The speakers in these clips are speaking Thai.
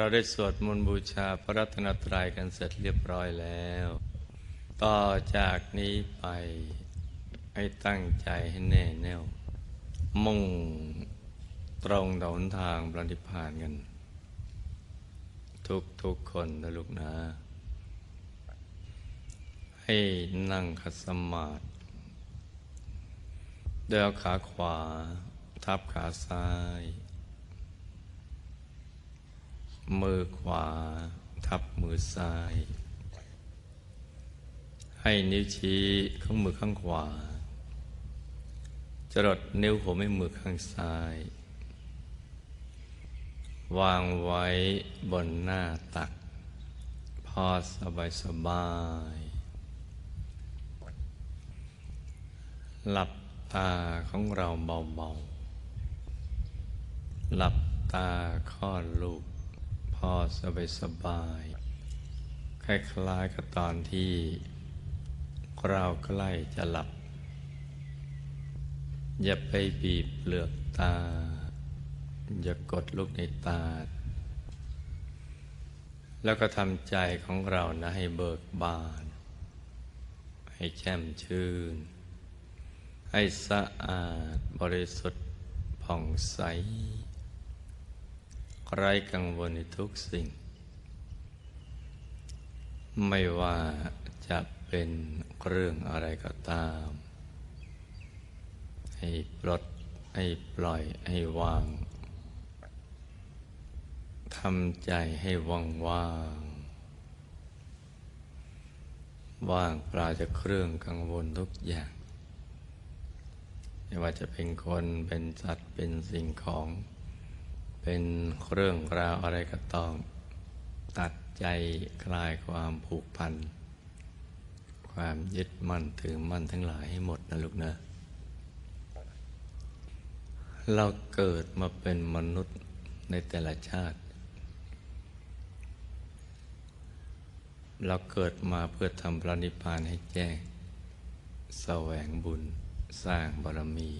เราได้สวดมนต์บูชาพระรัตนตรัยกันเสร็จเรียบร้อยแล้ว ต่อจากนี้ไปให้ตั้งใจให้แน่แน่ว มุ่งตรงดนทางปฏิพานกัน ทุกทุกคนนะลูกนะ ให้นั่งคัสมาธิเดินขาขวา ทับขาซ้าย มือขวาทับมือซ้าย ให้นิ้วชี้ข้างมือข้างขวา จรดนิ้วหัวแม่มือข้างซ้าย วางไว้บนหน้าตัก พอสบายสบาย หลับตาของเราเบาๆ หลับตาคลอลูก พอสบายสบาย คล้ายๆกับตอนที่เราใกล้จะหลับ อย่าไปบีบเปลือกตา อย่ากดลูกในตา แล้วก็ทำใจของเรานะให้เบิกบาน ให้แช่มชื่น ให้สะอาดบริสุทธิ์ผ่องใส ไร้กังวลในทุกสิ่ง ไม่ว่าจะเป็นเรื่องอะไรก็ตาม ให้ปลด ให้ปล่อยให้วางทำใจให้ว่างว่าง ว่างปราจากเครื่องกังวลทุกอย่าง ไม่ว่าจะเป็นคนเป็นสัตว์เป็นสิ่งของ เป็นเรื่องราวอะไรก็ต้อง ตัดใจคลายความผูกพัน ความยึดมั่นถือมั่นทั้งหลายให้หมดนะลูกนะเราเกิดมาเป็นมนุษย์ในแต่ละชาติ เราเกิดมาเพื่อทำพระนิพพานให้แจ้ง แสวงบุญสร้างบารมี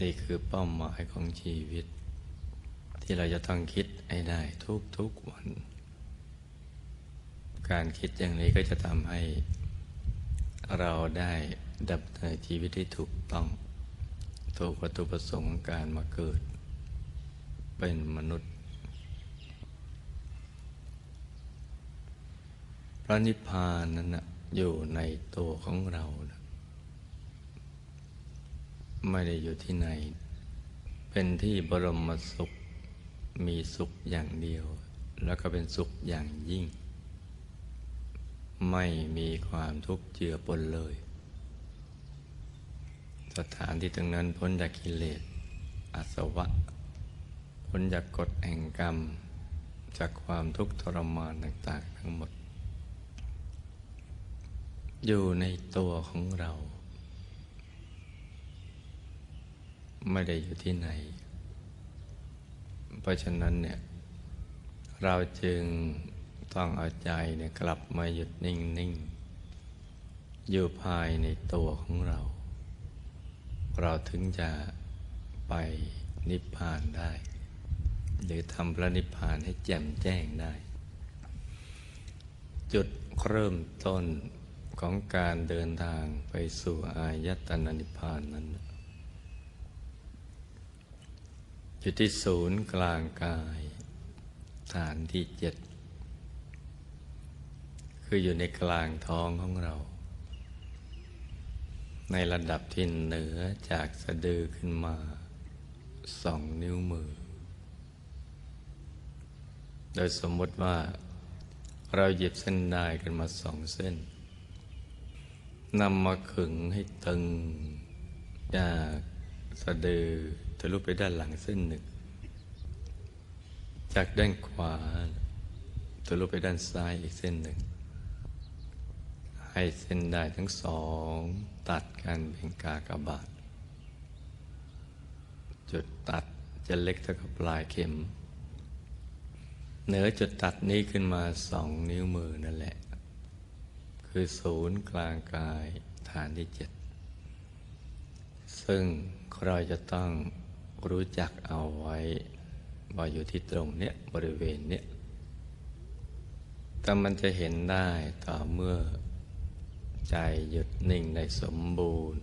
นี่คือเป้าหมายของชีวิต ที่เราจะต้องคิดให้ได้ทุกๆวัน การคิดอย่างนี้ก็จะทำให้เราได้ดับเนินชีวิตที่ถูกต้องถูกวัตถุประสงค์ของการมาเกิด เป็นมนุษย์ พระนิพพานนั้นนะอยู่ในตัวของเรานะไม่ได้อยู่ที่ไหน เป็นที่บรมสุข มีสุขอย่างเดียว แล้วก็เป็นสุขอย่างยิ่ง ไม่มีความทุกข์เจือปนเลย สถานที่ตรงนั้นพ้นจากกิเลสอาสวะ พ้นจากกฎแห่งกรรม จากความทุกข์ทรมานต่าง ๆ ทั้งหมด อยู่ในตัวของเรา ไม่ได้อยู่ที่ไหน เพราะฉะนั้นเนี่ยเราจึงต้องเอาใจเนี่ยกลับมาหยุดนิ่งๆอยู่ภายในตัวของเรา เราถึงจะไปนิพพานได้ หรือทำพระนิพพานให้แจ่มแจ้งได้ จุดเริ่มต้นของการเดินทางไปสู่อายตนะนิพพานนั้น อยู่ที่ศูนย์กลางกาย ฐานที่เจ็ด คืออยู่ในกลางท้องของเรา ในระดับที่เหนือจากสะดือขึ้นมาสองนิ้วมือ โดยสมมติว่าเราหยิบเส้นได้กันมาสองเส้นนำมาขึงให้ตึงจากสะดือ ทะลุไปด้านหลังเส้นหนึ่ง จากด้านขวาทะลุไปด้านซ้ายอีกเส้นหนึ่ง ให้เส้นได้ทั้งสอง ตัดกันเป็นกากบาท จุดตัดจะเล็กเท่ากับปลายเข็ม เหนือจุดตัดนี้ขึ้นมาสองนิ้วมือนั่นแหละ คือศูนย์กลางกายฐานที่เจ็ดซึ่งเราจะต้อง รู้จักเอาไว้ว่าอยู่ที่ตรงเนี้ยบริเวณเนี้ยแต่มันจะเห็นได้ต่อเมื่อ ใจหยุดนิ่งได้สมบูรณ์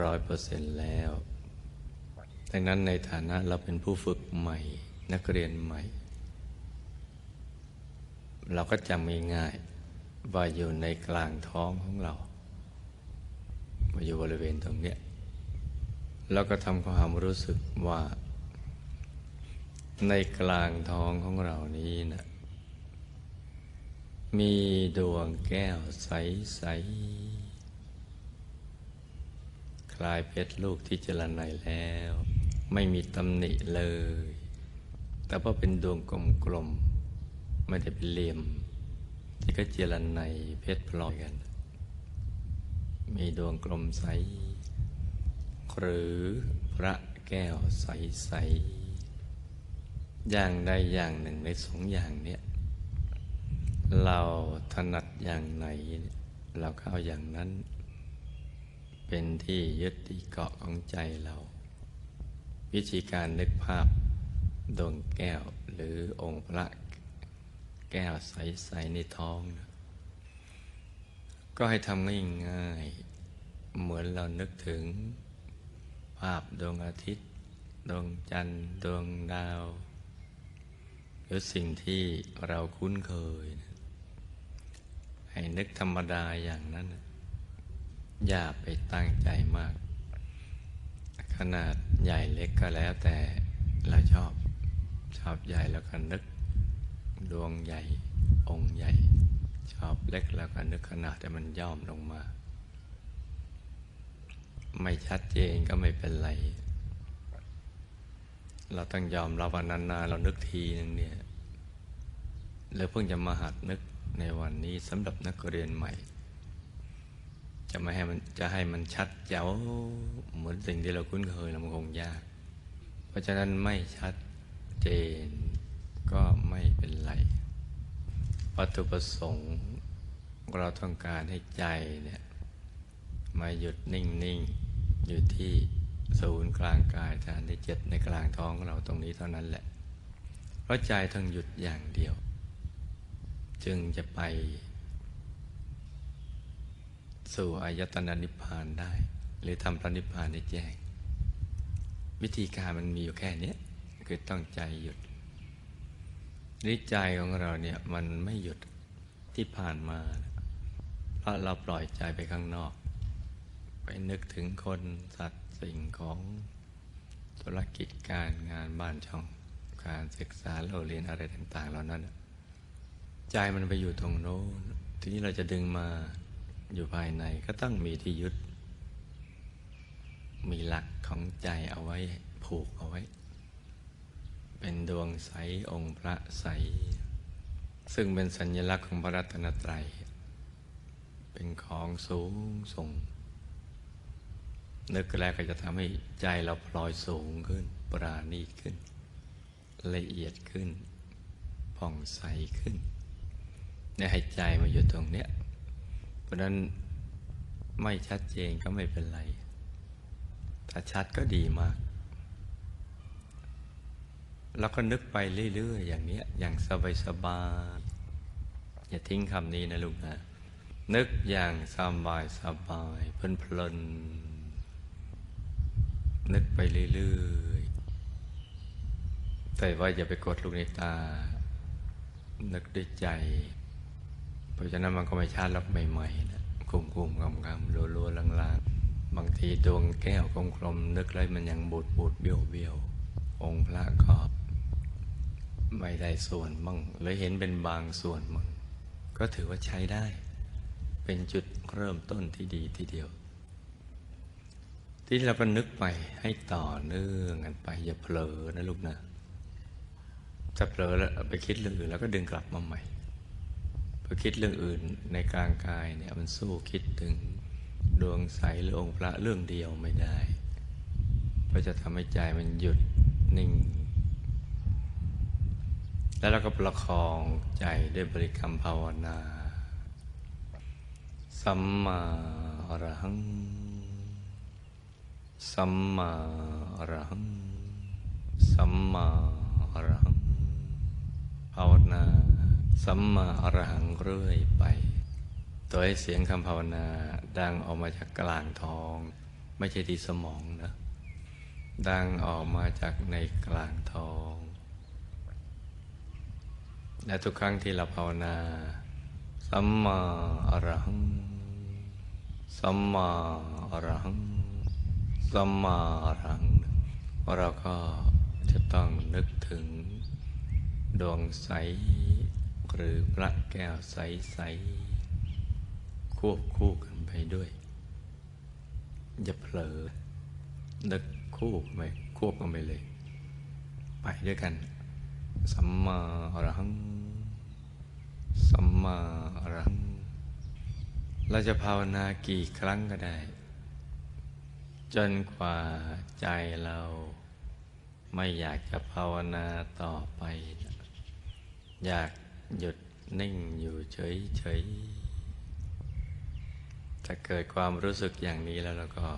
ร้อยเปอร์เซ็นต์แล้ว ดังนั้นในฐานะเราเป็นผู้ฝึกใหม่ นักเรียนใหม่ เราก็จำง่ายๆว่าอยู่ในกลางท้องของเรา มาอยู่บริเวณตรงเนี้ย แล้วก็ทำความรู้สึกว่า ในกลางท้องของเรานี้นะมีดวงแก้วใส ๆ คลายเพชรลูกที่เจรไนแล้ว ไม่มีตำหนิเลย แต่ว่าเป็นดวงกลมๆ ไม่ได้เป็นเหลี่ยม ที่ก็เจรไนเพชรพลอยกัน มีดวงกลมใส หรือพระแก้วใส ๆ อย่างใดอย่างหนึ่งในสองอย่างเนี้ยเราถนัดอย่างไหน เราก็เอาอย่างนั้น เป็นที่ยึดที่เกาะของใจเรา วิธีการนึกภาพดวงแก้วหรือองค์พระแก้วใส ๆ ในท้องนะก็ให้ทำง่ายๆเหมือนเรานึกถึง ภาพดวงอาทิตย์ ดวงจันทร์ ดวงดาว หรือสิ่งที่เราคุ้นเคย ให้นึกธรรมดาอย่างนั้น อย่าไปตั้งใจมาก ขนาดใหญ่เล็กก็แล้วแต่เราชอบ ชอบใหญ่แล้วก็นึก ดวงใหญ่ องค์ใหญ่ ชอบเล็กแล้วก็นึกขนาดแต่มันย่อมลงมา ไม่ชัดเจนก็ไม่เป็นไร เราต้องยอมรับว่านานๆเรานึกทีนึงเนี่ยแล้วเพิ่งจะมาหัดนึกในวันนี้สำหรับนักเรียนใหม่ จะไม่ให้มันจะให้มันชัดเจ๋วเหมือนสิ่งที่เราคุ้นเคยเราคงยาก เพราะฉะนั้นไม่ชัดเจนก็ไม่เป็นไรวัตถุประสงค์เราต้องการให้ใจเนี่ย มาหยุดนิ่งๆอยู่ที่ศูนย์กลางกายฐานที่เจ็ดในกลางท้องของเราตรงนี้เท่านั้นแหละ เพราะใจต้องหยุดอย่างเดียว จึงจะไป สู่อายตนะนิพพานได้ หรือทำพระนิพพานได้แจ้ง วิธีการมันมีอยู่แค่นี้คือต้องใจหยุดนิจใจของเราเนี่ยมันไม่หยุดที่ผ่านมา เพราะเราปล่อยใจไปข้างนอก นึกถึงคนสัตว์สิ่งของธุรกิจการงานบ้านช่องการศึกษาเราเรียนอะไรต่าง ๆ เหล่านั้น ใจมันไปอยู่ตรงโน้นทีนี้เราจะดึงมาอยู่ภายในก็ต้องมีที่ยึด มีหลักของใจเอาไว้ผูกเอาไว้ เป็นดวงใสองค์พระใส ซึ่งเป็นสัญลักษณ์ของพระรัตนตรัย เป็นของสูงส่ง นึกแล้วก็จะทำให้ใจเราพลอยสูงขึ้น ปราณีขึ้น ละเอียดขึ้น ผ่องใสขึ้นเนี่ยให้ใจมาอยู่ตรงเนี้ย เพราะนั้นไม่ชัดเจนก็ไม่เป็นไร ถ้าชัดก็ดีมาก แล้วก็นึกไปเรื่อย ๆ อย่างเนี้ย อย่างสบายๆอย่าทิ้งคำนี้นะลูกนะ นึกอย่างสบายสบายเพลินๆ นึกไปเรื่อยๆ แต่ว่าอย่าไปกดลูกในตา นึกด้วยใจ เพราะฉะนั้นมันก็ไม่ชาติลับใหม่ๆนะคุมคุมกำกำรัวรัวลางๆ บางทีดวงแก้วกลมๆนึกเลยมันยังบูดบูดเบี้ยวเบี้ยวองค์พระก็ไม่ได้ส่วนมั่งเลยเห็นเป็นบางส่วนมั่งก็ถือว่าใช้ได้ เป็นจุดเริ่มต้นที่ดีทีเดียว ที่เราก็นึกไปให้ต่อเนื่องกันไป อย่าเผลอนะลูกนะถ้าเผลอแล้วไปคิดเรื่องอื่นแล้วก็ดึงกลับมาใหม่พอคิดเรื่องอื่นในกลางกายเนี่ยมันสู้คิดถึงดวงใสหรือองค์พระเรื่องเดียวไม่ได้เพราะจะทำให้ใจมันหยุดนิ่ง แล้วเราก็ประคองใจด้วยบริกรรมภาวนา สัมมาอรหัง สัมมาอรหัง สัมมาอรหัง ภาวนา สัมมาอรหังเรื่อยไปโดยเสียงคำภาวนาดังออกมาจากกลางท้อง ไม่ใช่ที่สมองนะ ดังออกมาจากในกลางท้อง และทุกครั้งที่เราภาวนา สัมมาอรหัง สัมมาอรหัง สัมมารหังเราก็จะต้องนึกถึง ดวงใส หรือพระแก้วใสใสๆควบคู่กันไปด้วย อย่าเผลอนึกคู่กันไปควบกันไปเลย ไปด้วยกัน สัมมาอรหัง สัมมาอรหังเราจะภาวนากี่ครั้งก็ได้ จนกว่าใจเราไม่อยากจะภาวนาต่อไป อยากหยุดนิ่งอยู่เฉยๆถ้าเกิดความรู้สึกอย่างนี้แล้วเราก็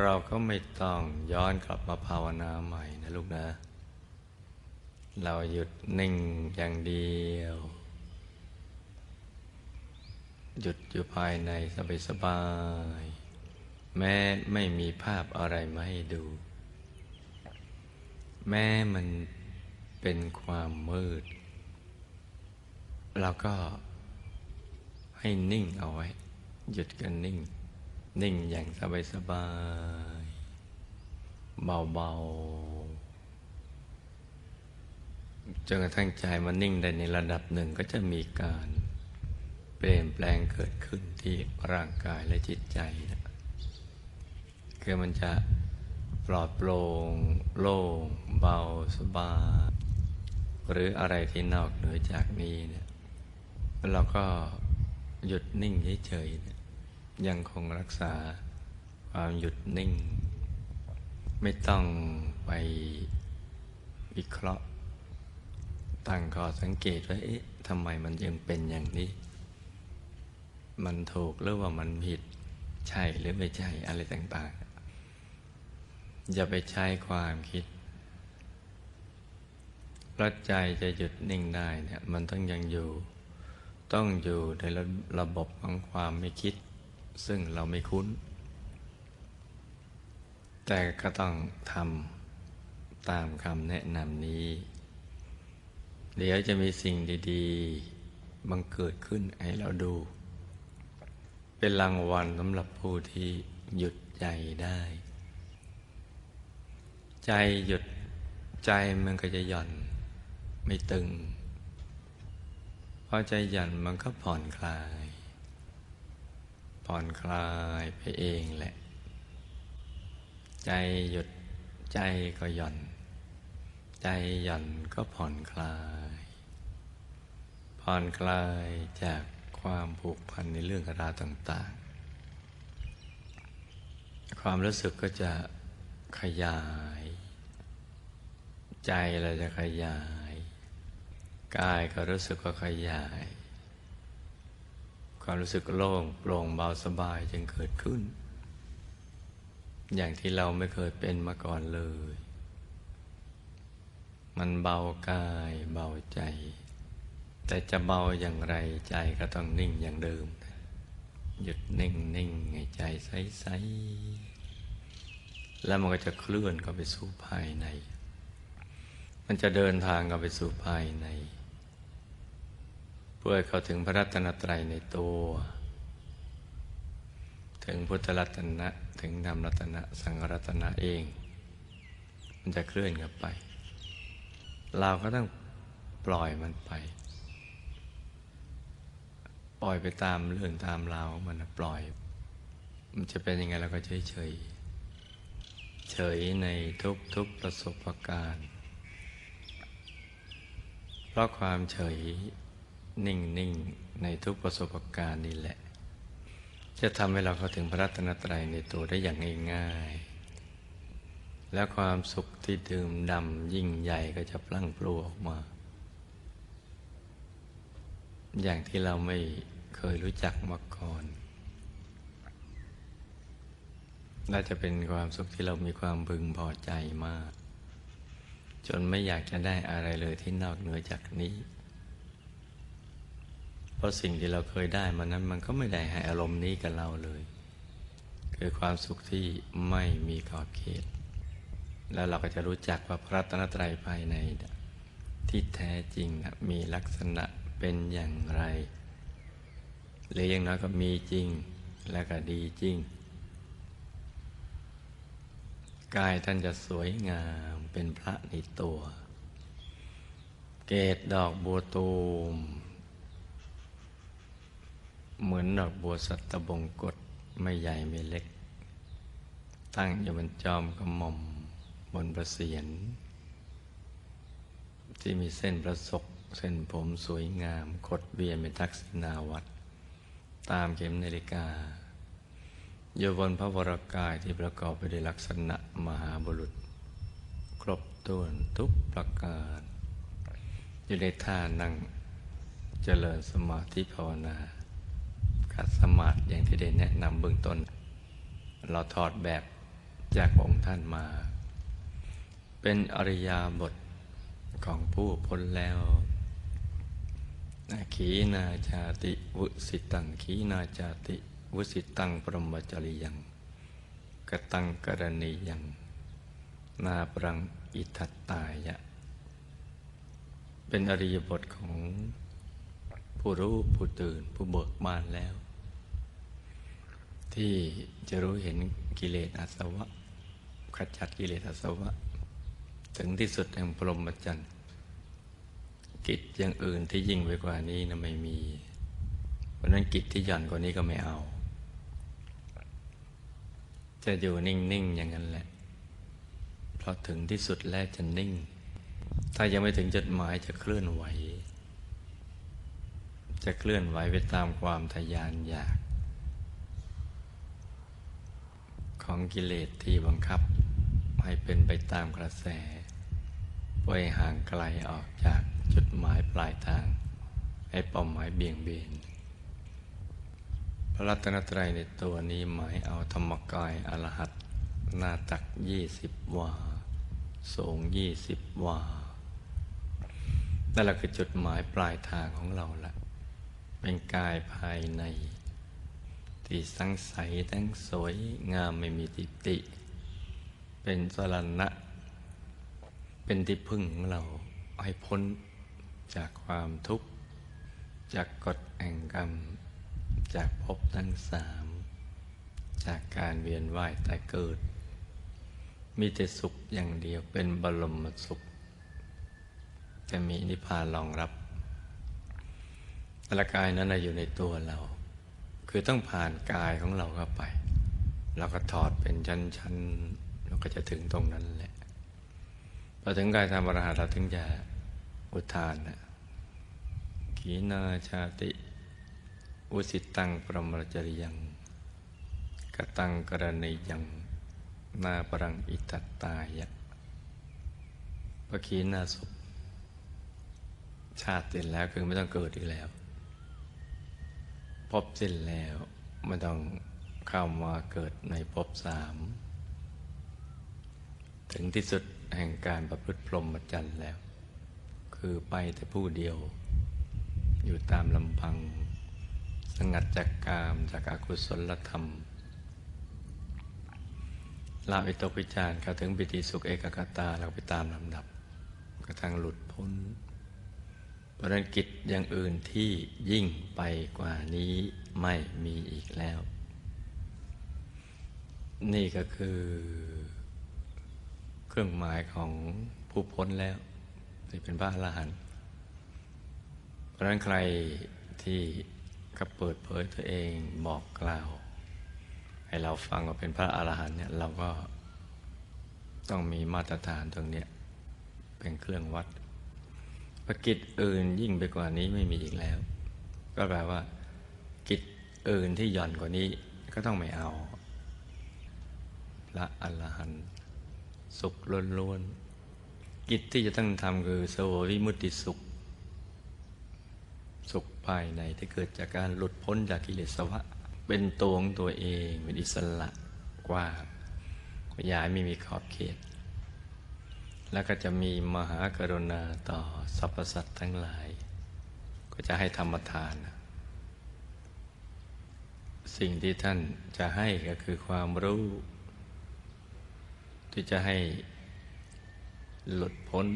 เราก็ไม่ต้องย้อนกลับมาภาวนาใหม่นะลูกนะ เราหยุดนิ่งอย่างเดียว หยุดอยู่ภายในสบายๆ แม้ไม่มีภาพอะไรมาให้ดู แม้มันเป็นความมืด เราก็ให้นิ่งเอาไว้ หยุดกันนิ่ง นิ่งอย่างสบายสบายๆเบาๆจนกระทั่งใจมันนิ่งได้ในระดับหนึ่งก็จะมีการ เปลี่ยนแปลงเกิดขึ้นที่ร่างกายและจิตใจนะ คือมันจะปลอดโปร่งโล่งเบาสบายหรืออะไรที่นอกเหนือจากนี้เนี่ยเราก็หยุดนิ่งเฉยๆยยังคงรักษาความหยุดนิ่ง ไม่ต้องไปวิเคราะห์ ตั้งข้อสังเกตว่าเอ๊ะทำไมมันยังเป็นอย่างนี้ มันถูกหรือว่ามันผิดใช่หรือไม่ใช่อะไรต่างๆ อย่าไปใช้ความคิดเพราะใจจะหยุดนิ่งได้เนี่ยมันต้องยังอยู่ ต้องอยู่ในระระบบของความไม่คิด ซึ่งเราไม่คุ้น แต่ก็ต้องทำตามคำแนะนำนี้ เดี๋ยวจะมีสิ่งดีๆ บังเกิดขึ้นให้เราดู เป็นรางวัลสำหรับผู้ที่หยุดใจได้ ใจหยุดใจมันก็จะหย่อนไม่ตึงพอใจหย่อนมันก็ผ่อนคลาย ผ่อนคลายไปเองแหละ ใจหยุดใจก็หย่อน ใจหย่อนก็ผ่อนคลาย ผ่อนคลายจากความผูกพันในเรื่องราวต่าง ๆ ความรู้สึกก็จะขยาย ใจเราจะขยาย กายก็รู้สึกว่าขยาย ความรู้สึกโล่งโปร่งเบาสบายจึงเกิดขึ้น อย่างที่เราไม่เคยเป็นมาก่อนเลย มันเบากายเบาใจ แต่จะเบาอย่างไรใจก็ต้องนิ่งอย่างเดิม หยุดนิ่งนิ่งให้ใจใสใสแล้วมันก็จะเคลื่อนเข้าไปสู่ภายใน มันจะเดินทางเข้าไปสู่ภายใน เพื่อเข้าถึงพระรัตนตรัยในตัว ถึงพุทธรัตนะ ถึงธรรมรัตนะ สังรัตนะเอง มันจะเคลื่อนกันไป เราก็ต้องปล่อยมันไปปล่อยไปตามเรื่องตามราวมันนปล่อย มันจะเป็นยังไงเราก็เฉยเฉยเฉยในทุกทุกๆประสบการณ์ ราะความเฉยนิ่งนิ่งในทุกประสบการณ์นี่แหละ จะทำให้เราเข้าถึงพระรัตนตรัยในตัวได้อย่างง่ายๆ และความสุขที่ดื่มดำยิ่งใหญ่ก็จะพลั่งพลูออกมา อย่างที่เราไม่เคยรู้จักมาก่อนน่าจะเป็นความสุขที่เรามีความพึงพอใจมาก จนไม่อยากจะได้อะไรเลยที่นอกเหนือจากนี้ เพราะสิ่งที่เราเคยได้มานั้นมันก็ไม่ได้ให้อารมณ์นี้กับเราเลย คือความสุขที่ไม่มีขอบเขต แล้วเราก็จะรู้จักว่าพระรัตนตรัยภายใน ที่แท้จริงนะมีลักษณะเป็นอย่างไร หรืออย่างน้อยก็มีจริงและก็ดีจริง กายท่านจะสวยงามเป็นพระในตัว เกตดอกบัวตูม เหมือนดอกบัวสัตบงกฎไม่ใหญ่ไม่เล็ก ตั้งอยู่บนจอมกระหม่อมบนประเสียน ที่มีเส้นประศกเส้นผมสวยงามคดเวียนเป็นทักษิณาวัด ตามเข็มนาฬิกา อยู่บนพระวรากายที่ประกอบไปด้วยลักษณะมหาบุรุษ ครบถ้วนทุกประการ อยู่ในท่านั่งเจริญสมาธิภาวนาขัดสมาธิอย่างที่ได้แนะนำเบื้องต้น เราถอดแบบจากองค์ท่านมา เป็นอริยาบทของผู้พ้นแล้วขีนาจาติวุสิตังขีนาจาติ วุสิตังปรมจริยังกตังกรณียัง นาปรังอิทัตตายะ เป็นอริยบทของผู้รู้ผู้ตื่นผู้เบิกบานแล้ว ที่จะรู้เห็นกิเลสอาสวะขจัดกิเลสอาสวะ ถึงที่สุดแห่งพรหมจรรย์กิจอย่างอื่นที่ยิ่งไปกว่านี้นะไม่มี เพราะนั้นกิจที่หย่อนกว่านี้ก็ไม่เอา จะอยู่นิ่ง ๆ อย่างนั้นแหละ เพราะถึงที่สุดแล้วจะนิ่ง ถ้ายังไม่ถึงจุดหมายจะเคลื่อนไหว จะเคลื่อนไหวไปตามความทยานอยาก ของกิเลสที่บังคับ ให้เป็นไปตามกระแสปล่อยห่างไกลออกจากจุดหมายปลายทาง ให้เป้าหมายเบี่ยงเบน ระรัตนตรัยในตัวนี้หมายเอาธรรมกายอรหัตหน้าตักยี่สิบวาสูงยี่สิบวานั่นแหละคือจุดหมายปลายทางของเราละเป็นกายภายใน ที่สังใสทั้งสวยงามไม่มีติติ เป็นสรณะ เป็นที่พึ่งของเราให้พ้นจากความทุกข์ จากกฎแห่งกรรม จากภพทั้งสาม จากการเวียนว่ายตายเกิด มีแต่สุขอย่างเดียวเป็นบรมสุข จะมีนิพพานรองรับละกายนั้นอยู่ในตัวเรา คือต้องผ่านกายของเราเข้าไป เราก็ถอดเป็นชั้นๆเราก็จะถึงตรงนั้นแหละพอถึงกายธรรมรหัสเราถึงจะอุทานนะขีนาชาติ อุสิตังปรมจริยังกตังกรณียังนาปรังอิตตตายะพระขีนาศพชาติสิ้นแล้วคือไม่ต้องเกิดอีกแล้ว พบสิ้นแล้วไม่ต้องเข้ามาเกิดในภพสาม ถึงที่สุดแห่งการประพฤติพรหมจรรย์แล้ว คือไปแต่ผู้เดียว อยู่ตามลำพัง งัดจากกามจากอากุศลธรรมลาวิตกวิจารเข้าถึงปิติสุขเอกกตาเราไปตามลำดับกระทั่งหลุดพ้นเพราะนั้นกิจอย่างอื่นที่ยิ่งไปกว่านี้ไม่มีอีกแล้ว นี่ก็คือ เครื่องหมายของผู้พ้นแล้วที่เป็นพระอรหันต์เพราะนั้นใครที่ ก็เปิดเผยตัวเองบอกกล่าว ให้เราฟังว่าเป็นพระอรหันต์เนี่ยเราก็ต้องมีมาตรฐานตรงเนี้ยเป็นเครื่องวัดประกิจอื่นยิ่งไปกว่านี้ไม่มีอีกแล้ว ก็แปลว่า กิจอื่นที่หย่อนกว่านี้ก็ต้องไม่เอา พระอรหันต์สุขล้วนๆกิจที่จะต้องทำคือสวยวิมุตติสุข ภายในที่เกิดจากการหลุดพ้นจากกิเลสวะ เป็นตัวของตัวเองเป็นอิสระกว้างขยายไม่มีขอบเขต แล้วก็จะมีมหากรุณาต่อสรรพสัตว์ทั้งหลาย ก็จะให้ธรรมทาน สิ่งที่ท่านจะให้ก็คือความรู้ ที่จะให้หลุดพ้น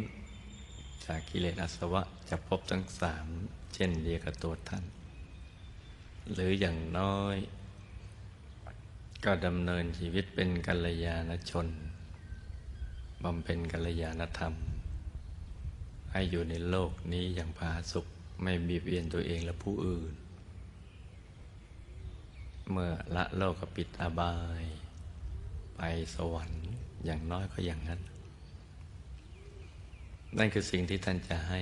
จากกิเลสอาสวะจะพบทั้งสาม เช่นเดียวกับตัวท่าน หรืออย่างน้อย ก็ดำเนินชีวิตเป็นกัลยาณชนบำเพ็ญกัลยาณธรรม ให้อยู่ในโลกนี้อย่างผาสุขไม่บีบเบียนตัวเองและผู้อื่น เมื่อละโลกปิดอบาย ไปสวรรค์อย่างน้อยก็อย่างนั้น นั่นคือสิ่งที่ท่านจะให้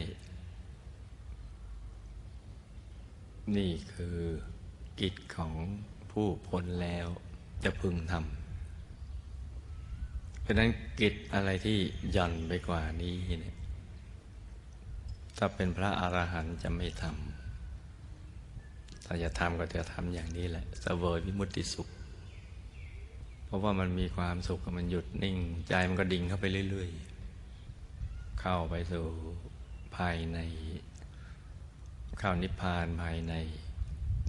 นี่คือกิจของผู้พ้นแล้วจะพึงทำเพราะนั้นกิจอะไรที่หย่อนไปกว่านี้เนี่ยถ้าเป็นพระอรหันต์จะไม่ทำถ้าจะทำก็จะทำอย่างนี้แหละสเวยวิมุตติสุข เพราะว่ามันมีความสุขมันหยุดนิ่ง ใจมันก็ดิ่งเข้าไปเรื่อย ๆ เข้าไปสู่ภายใน เข้านิพพานภายใน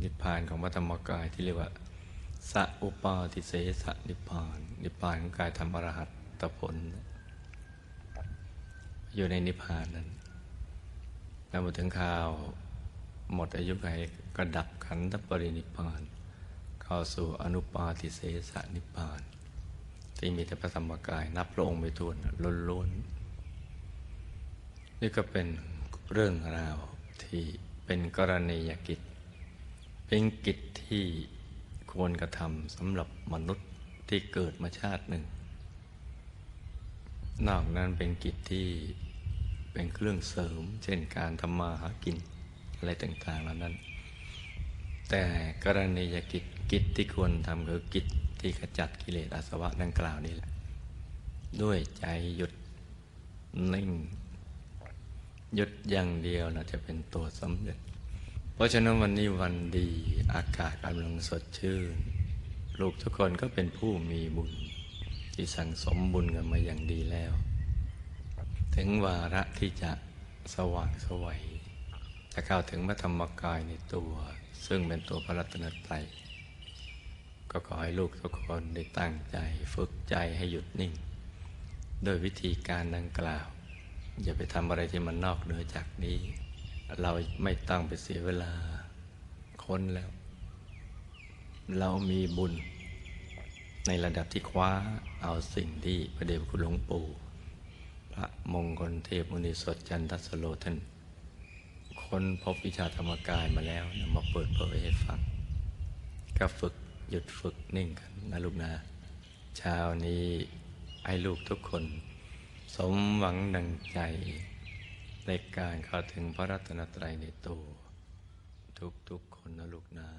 นิพพานของพระธรรมกายที่เรียกว่าสัอุปาทิเสสนิพพาน นิพพานของกายธรรมอรหัตตผล อยู่ในนิพพานนั้นแล้วมาถึงข่าว หมดอายุไขก็ดับขันธปรินิพพาน เข้าสู่อนุปาทิเสสนิพพาน ที่มีแต่พระธรรมกาย นับพระองค์ไม่ถ้วนล้วนๆนี่ก็เป็นเรื่องราวที่ เป็นกรณียกิจ เป็นกิจที่ควรกระทำสำหรับมนุษย์ที่เกิดมาชาติหนึ่ง นอกนั้นเป็นกิจที่เป็นเครื่องเสริม เช่นการทำมาหากินอะไรต่างๆเหล่านั้น แต่กรณียกิจกิจที่ควรทำคือกิจที่ขจัดกิเลสอาสวะดังกล่าวนี่แหละ ด้วยใจหยุดนิ่ง หยุดอย่างเดียวนะจะเป็นตัวสำเร็จ เพราะฉะนั้นวันนี้วันดีอากาศกำลังสดชื่น ลูกทุกคนก็เป็นผู้มีบุญ ที่สั่งสมบุญกันมาอย่างดีแล้ว ถึงวาระที่จะสว่างสวัยจะเข้าถึงพระธรรมกายในตัว ซึ่งเป็นตัวพระรัตนตรัยก็ขอให้ลูกทุกคนได้ตั้งใจฝึกใจให้หยุดนิ่ง โดยวิธีการดังกล่าว อย่าไปทำอะไรที่มันนอกเหนือจากนี้ เราไม่ต้องไปเสียเวลาค้นแล้ว เรามีบุญ ในระดับที่คว้าเอาสิ่งที่พระเดชพระคุณหลวงปู่พระมงคลเทพมุนีสดจันทสโลท่านค้นพบวิชาธรรมกายมาแล้วนำมาเปิดเผยให้ฟัง ก็ฝึกหยุดฝึกนิ่งกันนะลูกนะเช้านี้ให้ลูกทุกคน สมหวังดังใจ ในการเข้าถึงพระรัตนตรัยในตัวทุกๆคนนะลูกนะ